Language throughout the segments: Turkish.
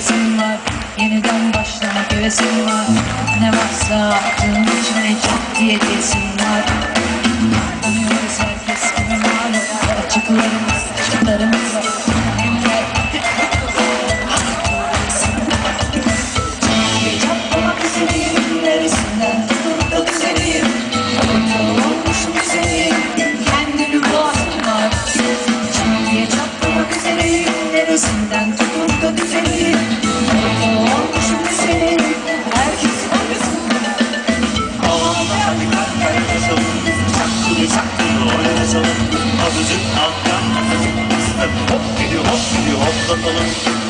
hevesim var. Yeniden başlamak hevesim var. Ne varsa attığın içine çat diye kesim var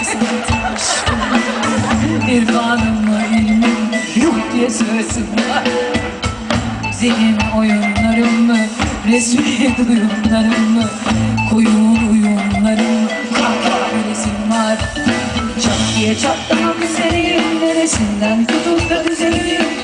hadi kalk kaynaşalım Çakkılı çakkılı oynaşalım Azıcık alttan azıcık üstten Hop gidiyor hop gidiyor hoplatalım Onlar benim Sanatmış İrfanım mı ilmim yok diye söylesin var. Zihin oyunlarım mı resmi duyumlarım mı? Koyun uyumlarım mı kahkaha resim var. Çat diye çatlamak üzereyim neresinden tutup da düzeleyim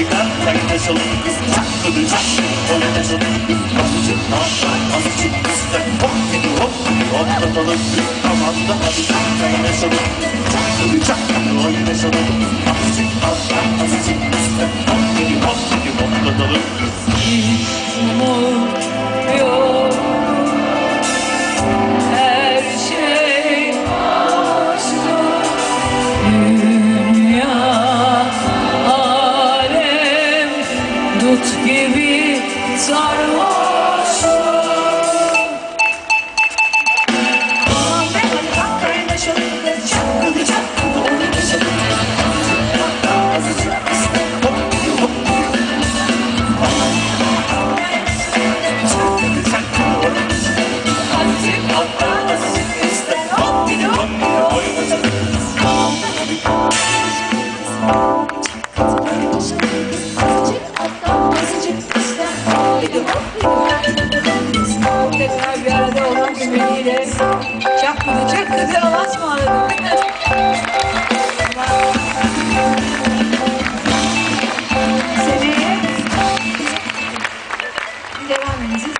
Da hadi kalk kaynaşalım Çakkılı çakkılı oynaşalım Azıcık alttan azıcık üstten Hop gidiyor hop gidiyor hoplatalım Aman da hadi kalk kaynaşalım Çakkılı çakkılı oynaşalım Azıcık alttan azıcık üstten Hop gidiyor hop Dut gibi sarhoş cümleyle çakkıdı çakkıdı avaz mı ağladı? Seneye devam edeceğiz.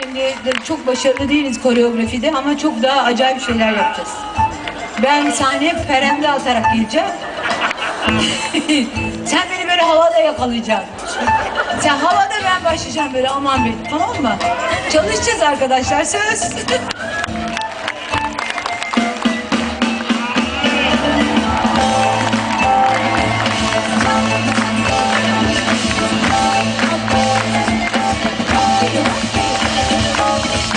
Şimdi çok başarılı değiliz koreografide ama çok daha acayip şeyler yapacağız. Ben sahneye peremde atarak geleceğim. Sen beni böyle havada yakalayacaksın. Sen havada ben başlayacağım böyle aman be tamam mı? Çalışacağız arkadaşlar söz.